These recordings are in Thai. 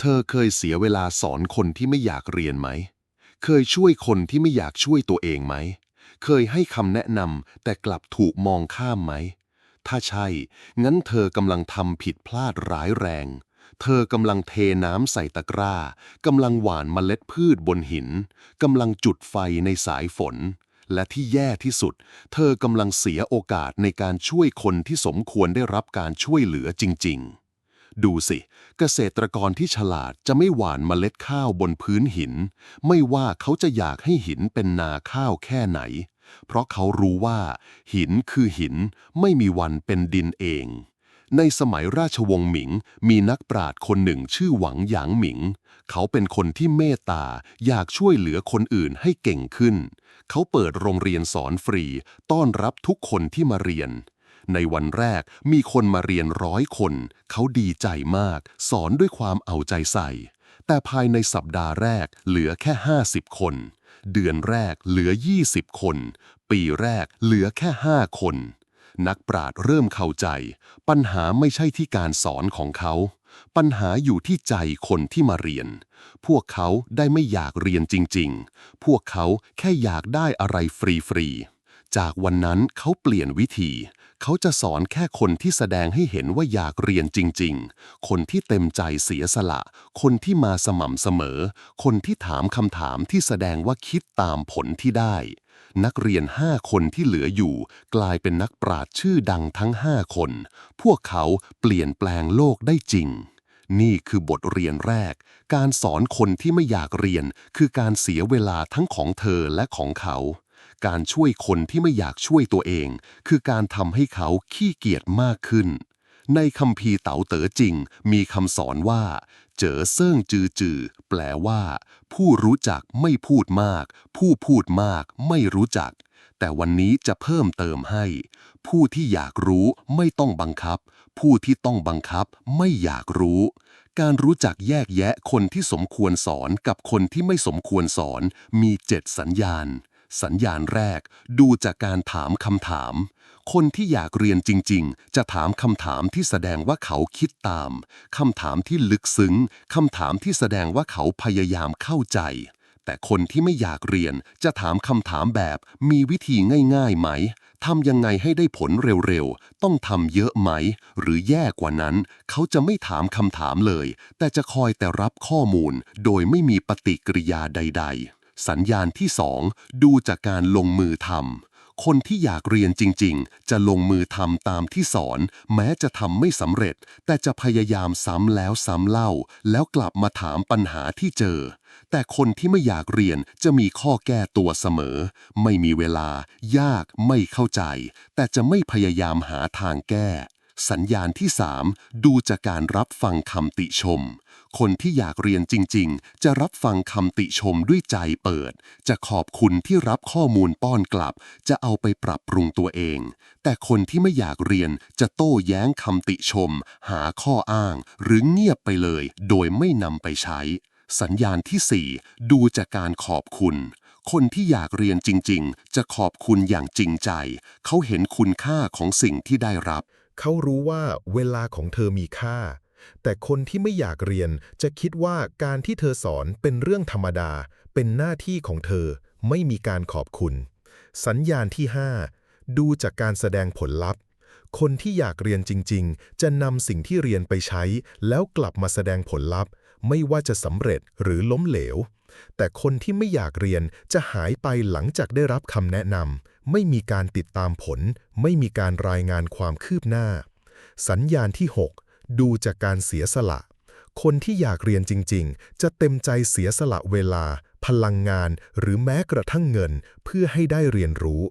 เธอเคยเสียเวลาสอนคนที่ไม่อยากเรียนไหม เคยช่วยคนที่ไม่อยากช่วยตัวเองไหม เคยให้คำแนะนำแต่กลับถูกมองข้ามไหม ถ้าใช่ งั้นเธอกำลังทำผิดพลาดร้ายแรง เธอกำลังเทน้ำใส่ตะกร้ากำลังหว่านเมล็ดพืชบนหินกำลังจุดไฟในสายฝน และที่แย่ที่สุด เธอกำลังเสียโอกาสในการช่วยคนที่สมควรได้รับการช่วยเหลือจริง ๆ ดูสิ เกษตรกรที่ฉลาดจะไม่หว่านเมล็ดข้าวบนพื้นหิน ไม่ว่าเขาจะอยากให้หินเป็นนาข้าวแค่ไหน เพราะเขารู้ว่า หินคือหินไม่มีวันเป็นดินเอง ในสมัยราชวงศ์หมิง มีนักปราชญ์คนหนึ่งชื่อหวังหยางหมิง เขาเป็นคนที่เมตตาอยากช่วยเหลือคนอื่นให้เก่งขึ้น เขาเปิดโรงเรียนสอนฟรี ต้อนรับทุกคนที่มาเรียน ในวันแรกมีคนมาเรียนร้อยคน เขาดีใจมาก สอนด้วยความเอาใจใส่ แต่ภายในสัปดาห์แรกเหลือแค่ 50 คน เดือนแรกเหลือ 20 คน ปีแรกเหลือแค่ 5 คน นักปราชญ์เริ่มเข้าใจ ปัญหาไม่ใช่ที่การสอนของเขา ปัญหาอยู่ที่ใจคนที่มาเรียน พวกเขาได้ไม่อยากเรียนจริง ๆ พวกเขาแค่อยากได้อะไรฟรีๆจากวันนั้นเขาเปลี่ยนวิธี เขาจะสอนแค่คนที่แสดงให้เห็นว่าอยากเรียนจริง ๆ คนที่เต็มใจเสียสละ คนที่มาสม่ำเสมอ คนที่ถามคำถามที่แสดงว่าคิดตามผลที่ได้ นักเรียนห้าคนที่เหลืออยู่ กลายเป็นนักปราชญ์ชื่อดังทั้งห้าคน พวกเขาเปลี่ยนแปลงโลกได้จริง นี่คือบทเรียนแรก การสอนคนที่ไม่อยากเรียน คือการเสียเวลาทั้งของเธอและของเขา การช่วยคนที่ไม่อยากช่วยตัวเอง คือการทำให้เขาขี้เกียจมากขึ้น ในคัมภีเต๋าเต๋อจริง มีคำสอนว่า เจอเซิ่งจือจือแปลว่า ผู้รู้จักไม่พูดมาก ผู้พูดมากไม่รู้จัก แต่วันนี้จะเพิ่มเติมให้ ผู้ที่อยากรู้ไม่ต้องบังคับ ผู้ที่ต้องบังคับไม่อยากรู้การรู้จักแยกแยะคนที่สมควรสอนกับคนที่ไม่สมควรสอนมีเจ็ดสัญญาณ สัญญาณแรกดูจากการถามคำถาม คนที่อยากเรียนจริง ๆ จะถามคำถามที่แสดงว่าเขาคิดตาม คำถามที่ลึกซึ้ง คำถามที่แสดงว่าเขาพยายามเข้าใจ แต่คนที่ไม่อยากเรียนจะถามคำถามแบบมีวิธีง่ายๆไหม ทำยังไงให้ได้ผลเร็วๆ ต้องทำเยอะไหม หรือแย่กว่านั้น เขาจะไม่ถามคำถามเลย แต่จะคอยแต่รับข้อมูลโดยไม่มีปฏิกิริยาใด ๆ สัญญาณที่สองดูจากการลงมือทำคนที่อยากเรียนจริง ๆ จะลงมือทำตามที่สอน แม้จะทำไม่สำเร็จ แต่จะพยายามซ้ำแล้วซ้ำเล่า แล้วกลับมาถามปัญหาที่เจอ แต่คนที่ไม่อยากเรียนจะมีข้อแก้ตัวเสมอ ไม่มีเวลา ยากไม่เข้าใจ แต่จะไม่พยายามหาทางแก้ สัญญาณที่ 3 ดูจากการรับฟังคำติชม คนที่อยากเรียนจริง ๆ จะรับฟังคำติชมด้วยใจเปิด จะขอบคุณที่รับข้อมูลป้อนกลับ จะเอาไปปรับปรุงตัวเอง แต่คนที่ไม่อยากเรียนจะโต้แย้งคำติชม หาข้ออ้าง หรือเงียบไปเลย โดยไม่นำไปใช้ สัญญาณที่ 4 ดูจากการขอบคุณคนที่อยากเรียนจริง ๆ จะขอบคุณอย่างจริงใจ เขาเห็นคุณค่าของสิ่งที่ได้รับ เขารู้ว่าเวลาของเธอมีค่า แต่คนที่ไม่อยากเรียนจะคิดว่าการที่เธอสอนเป็นเรื่องธรรมดา เป็นหน้าที่ของเธอ ไม่มีการขอบคุณ สัญญาณที่ 5 ดูจากการแสดงผลลัพธ์ คนที่อยากเรียนจริง ๆ จะนำสิ่งที่เรียนไปใช้ แล้วกลับมาแสดงผลลัพธ์ ไม่ว่าจะสำเร็จหรือล้มเหลว แต่คนที่ไม่อยากเรียนจะหายไปหลังจากได้รับคำแนะนำ ไม่มีการติดตามผล ไม่มีการรายงานความคืบหน้า สัญญาณที่ 6 ดูจากการเสียสละ คนที่อยากเรียนจริง ๆ จะเต็มใจเสียสละเวลา พลังงาน หรือแม้กระทั่งเงิน เพื่อให้ได้เรียนรู้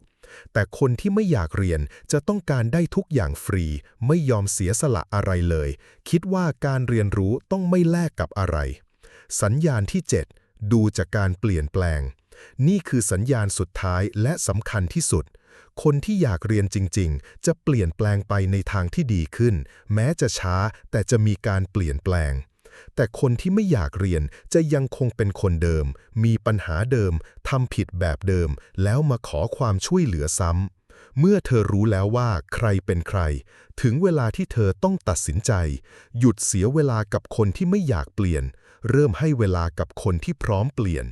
แต่คนที่ไม่อยากเรียนจะต้องการได้ทุกอย่างฟรี ไม่ยอมเสียสละอะไรเลย คิดว่าการเรียนรู้ต้องไม่แลกกับอะไร สัญญาณที่ 7 ดูจากการเปลี่ยนแปลง นี่คือสัญญาณสุดท้ายและสำคัญที่สุด คนที่อยากเรียนจริง ๆ จะเปลี่ยนแปลงไปในทางที่ดีขึ้น แม้จะช้าแต่จะมีการเปลี่ยนแปลง แต่คนที่ไม่อยากเรียนจะยังคงเป็นคนเดิม มีปัญหาเดิมทำผิดแบบเดิม แล้วมาขอความช่วยเหลือซ้ำเมื่อเธอรู้แล้วว่าใครเป็นใคร ถึงเวลาที่เธอต้องตัดสินใจ หยุดเสียเวลากับคนที่ไม่อยากเปลี่ยน เริ่มให้เวลากับคนที่พร้อมเปลี่ยน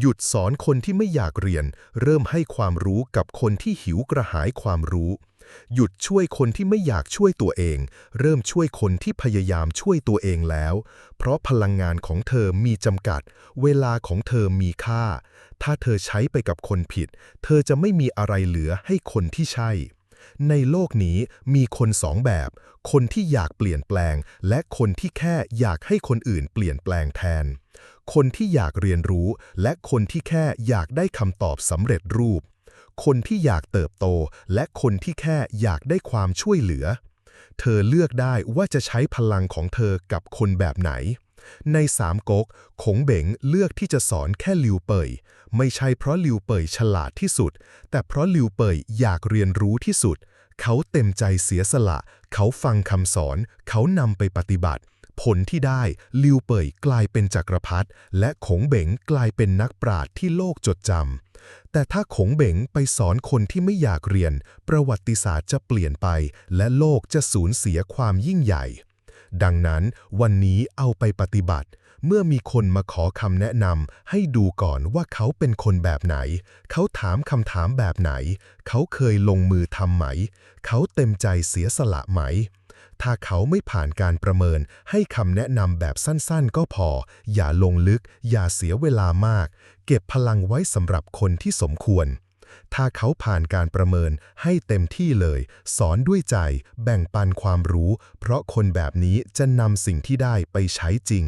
หยุดสอนคนที่ไม่อยากเรียน เริ่มให้ความรู้กับคนที่หิวกระหายความรู้ หยุดช่วยคนที่ไม่อยากช่วยตัวเอง เริ่มช่วยคนที่พยายามช่วยตัวเองแล้ว เพราะพลังงานของเธอมีจำกัด เวลาของเธอมีค่า ถ้าเธอใช้ไปกับคนผิด เธอจะไม่มีอะไรเหลือให้คนที่ใช่ ในโลกนี้มีคนสองแบบ คนที่อยากเปลี่ยนแปลง และคนที่แค่อยากให้คนอื่นเปลี่ยนแปลงแทน คนที่อยากเรียนรู้ และคนที่แค่อยากได้คำตอบสำเร็จรูป คนที่อยากเติบโต และคนที่แค่อยากได้ความช่วยเหลือ เธอเลือกได้ว่าจะใช้พลังของเธอกับคนแบบไหนในสามก๊กขงเบงเลือกที่จะสอนแค่ลิวเปย ไม่ใช่เพราะลิวเปยฉลาดที่สุด แต่เพราะลิวเปยอยากเรียนรู้ที่สุด เขาเต็มใจเสียสละ เขาฟังคำสอน เขานำไปปฏิบัติ ผลที่ได้ลิวเปยกลายเป็นจักรพรรดิและขงเบงกลายเป็นนักปราชญ์ที่โลกจดจำแต่ถ้าขงเบงไปสอนคนที่ไม่อยากเรียน ประวัติศาสตร์จะเปลี่ยนไป และโลกจะสูญเสียความยิ่งใหญ่ ดังนั้นวันนี้เอาไปปฏิบัติ เมื่อมีคนมาขอคำแนะนำให้ดูก่อนว่าเขาเป็นคนแบบไหน เขาถามคำถามแบบไหน เขาเคยลงมือทำไหม เขาเต็มใจเสียสละไหม ถ้าเขาไม่ผ่านการประเมินให้คำแนะนำแบบสั้นๆ ก็พอ อย่าลงลึก อย่าเสียเวลามาก เก็บพลังไว้สำหรับคนที่สมควรถ้าเขาผ่านการประเมินให้เต็มที่เลย สอนด้วยใจ แบ่งปันความรู้ เพราะคนแบบนี้จะนำสิ่งที่ได้ไปใช้จริง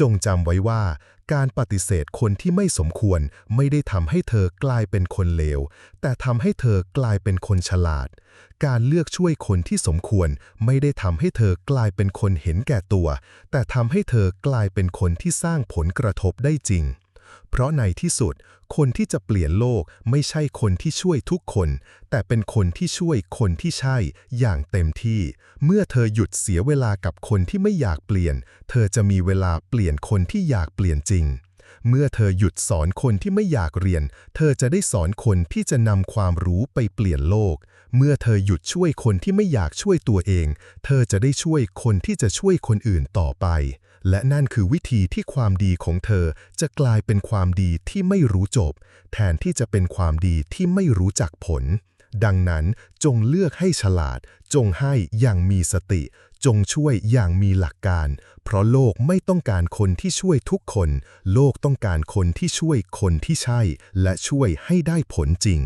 จงจำไว้ว่า การปฏิเสธคนที่ไม่สมควรไม่ได้ทำให้เธอกลายเป็นคนเลว แต่ทำให้เธอกลายเป็นคนฉลาด การเลือกช่วยคนที่สมควรไม่ได้ทำให้เธอกลายเป็นคนเห็นแก่ตัว แต่ทำให้เธอกลายเป็นคนที่สร้างผลกระทบได้จริง เพราะในที่สุด คนที่จะเปลี่ยนโลกไม่ใช่คนที่ช่วยทุกคน แต่เป็นคนที่ช่วยคนที่ใช่อย่างเต็มที่ เมื่อเธอหยุดเสียเวลากับคนที่ไม่อยากเปลี่ยน เธอจะมีเวลาเปลี่ยนคนที่อยากเปลี่ยนจริงเมื่อเธอหยุดสอนคนที่ไม่อยากเรียน เธอจะได้สอนคนที่จะนำความรู้ไปเปลี่ยนโลก เมื่อเธอหยุดช่วยคนที่ไม่อยากช่วยตัวเอง เธอจะได้ช่วยคนที่จะช่วยคนอื่นต่อไป และนั่นคือวิธีที่ความดีของเธอจะกลายเป็นความดีที่ไม่รู้จบ แทนที่จะเป็นความดีที่ไม่รู้จักผล ดังนั้นจงเลือกให้ฉลาด จงให้อย่างมีสติ จงช่วยอย่างมีหลักการ เพราะโลกไม่ต้องการคนที่ช่วยทุกคน โลกต้องการคนที่ช่วยคนที่ใช่ และช่วยให้ได้ผลจริง